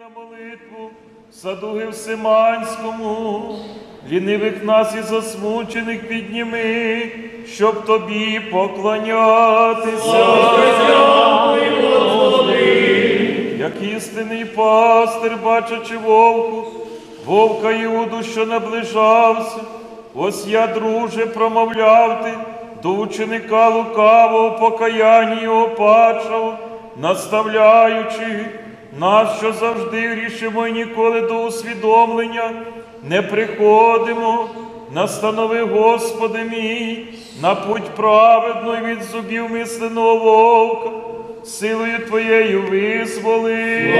на молитву в саду лінивих нас і засмучених підніми, щоб тобі поклонятися. Як істинний пастир, бачачи вовку, вовка Іуду, що наближався, ось я, друже, промовляв ти до ученика лукавого покаяння його пачав, наставляючи нас, що завжди грішимо і ніколи до усвідомлення не приходимо. Настанови, Господи мій, на путь праведну від зубів мисленого вовка, силою Твоєю визволи.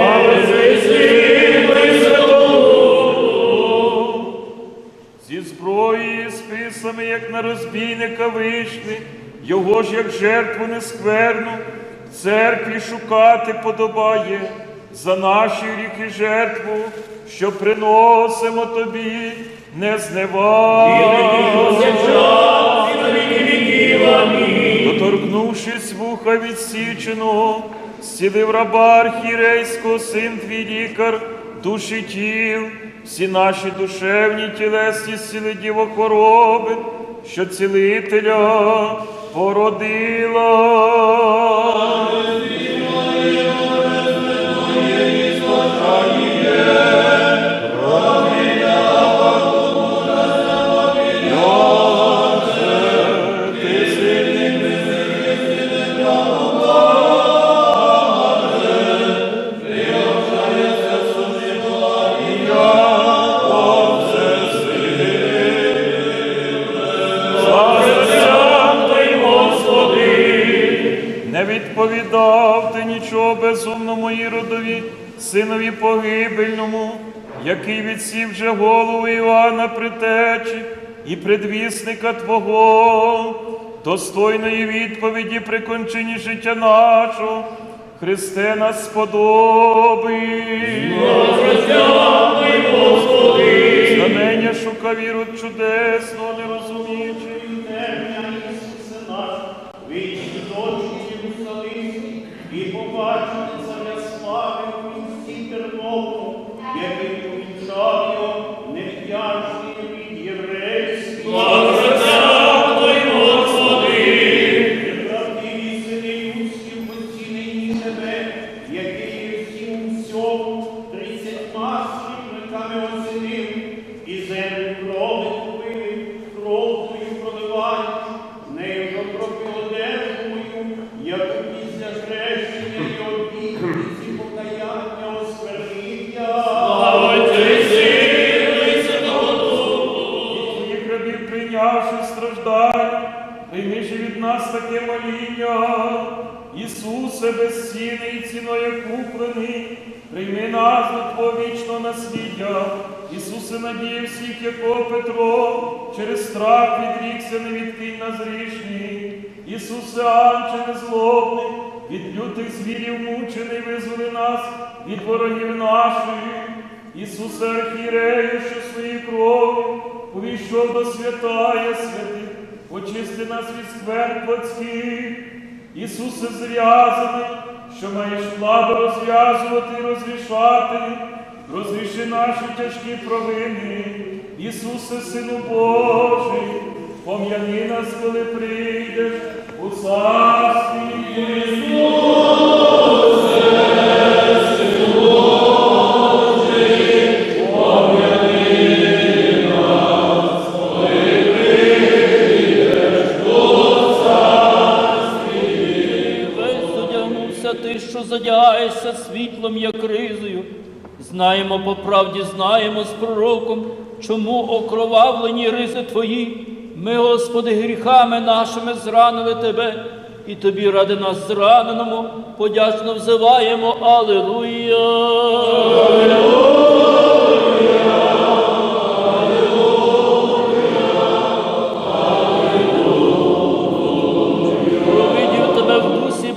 Зі зброєю, списами, як на розбійника вийшли, його ж як жертву нескверну, в церкві шукати подобає за наші гріхи жертву, що приносимо тобі, не Доторкнувшись вуха відсіченого, зцілив раба архірейського, син твій лікар, душі тіл, всі наші душевні тілесні сили діво хвороби, що цілителя породила. Відповідав ти нічого безумному Іродові, синові погибельному, який відсів же голову Іоанна притечі і предвісника Твого, достойної відповіді при кончині життя нашого, Христе нас сподоби. Знамення шука віру чудесного, не розуміючи. Вічні дочі Єрусалимські, і побачити царя слави у місті Терновому, який повінчав його невдячний від єврейський. Ціною куплений, прийми нас до Твого вічного насліддя. Ісусе, надія всіх, якого Петро, через страх відрікся, не відкинь нас грішні. Ісусе, Анче незлобний, від лютих звірів мучений, визволи нас від ворогів наших. Ісусе Архірею, що своєю кров'ю увійшов до святая святих, очисти нас від сквер плотських. Ісусе зв'язаний, що маєш владу розв'язувати розрішати, розріши наші тяжкі провини. Ісусе, Сину Божий, пом'яни нас, коли прийдеш у царстві. Весь по правді, знаємо з пророком, чому окровавлені ризи твої. Ми, Господи, гріхами нашими зранили тебе, і тобі ради нас зраненому подячно взиваємо. Аллилуйя!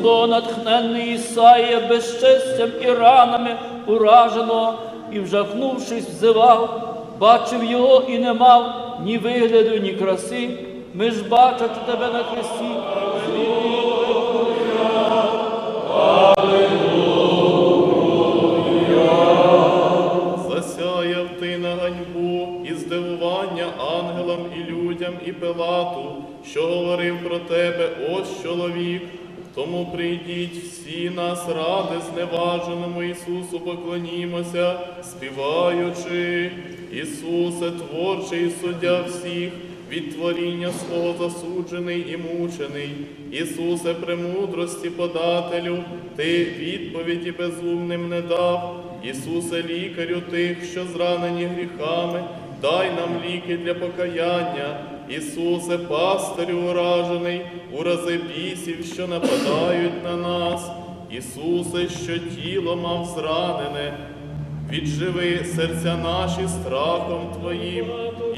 Бо натхненний Ісаїя безчестям і ранами ураженого, і, вжахнувшись, взивав, бачив його і не мав ні вигляду, ні краси. Ми ж бачити тебе на хресті. Засяяв ти на ганьбу і здивування ангелам і людям, і пилату, що говорив про тебе, ось чоловік. Тому прийдіть всі нас ради зневаженому Ісусу поклонімося, співаючи, Ісусе, творчий суддя всіх, від творіння свого засуджений і мучений. Ісусе, премудрості подателю, Ти відповіді безумним не дав. Ісусе, лікарю тих, що зранені гріхами, дай нам ліки для покаяння. Ісусе, пастирю уражений, урази бісів, що нападають на нас. Ісусе, що тіло мав зранене, відживи серця наші страхом Твоїм.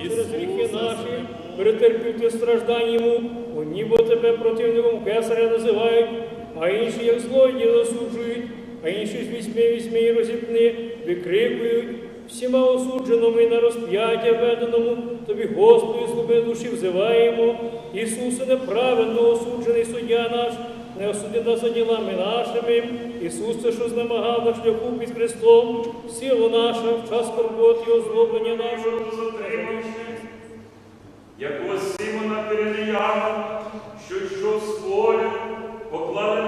через гріхи Ісусе, наші, перетерпів ти страждань йому, у нібо тебе противником кесаря називають, а інші, як злодії, засуджують, а інші ж вісьми, вісьми і розіпни, викрикують, всіма осудженими на розп'яття веденому, тобі, Господи, слуби душі взиваємо, Ісусе, неправедно осуджений суддя наш, не осуди нас за ділами нашими, Ісусе, що знемагав на шляху під Христом, силу наша, в час і озлоблення нашого, затримавши, якогось Симона Пиренеяна, що йшов з поля, поклали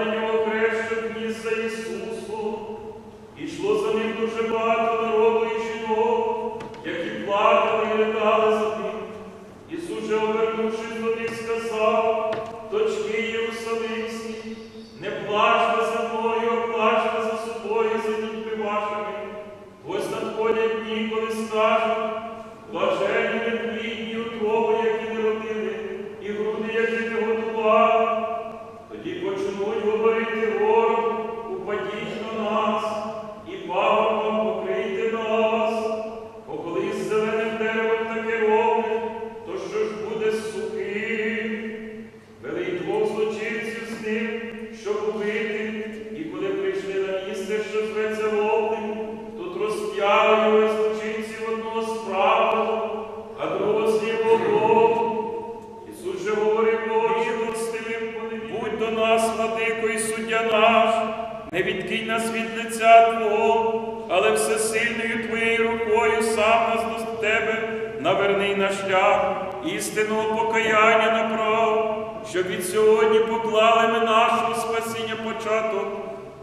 на шлях істинного покаяння направ, щоб від сьогодні поклали ми нашого спасіння початок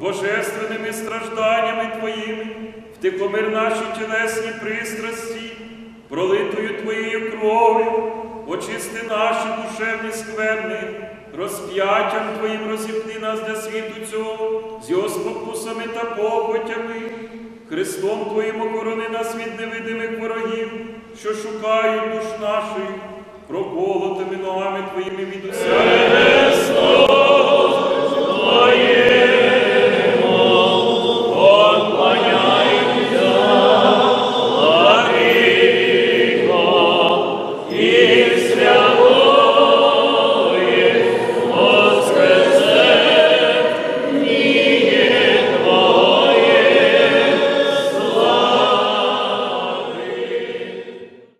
божественними стражданнями Твоїми, втихомир наші тілесні пристрасті, пролитою Твоєю кров'ю, очисти наші душевні скверни, розп'яттям Твоїм розіпни нас для світу цього, з його спокусами та похотями. Христом Твоїм охорони нас від невидимих ворогів, що шукають душ наших, проколотими ногами Твоїми від усяких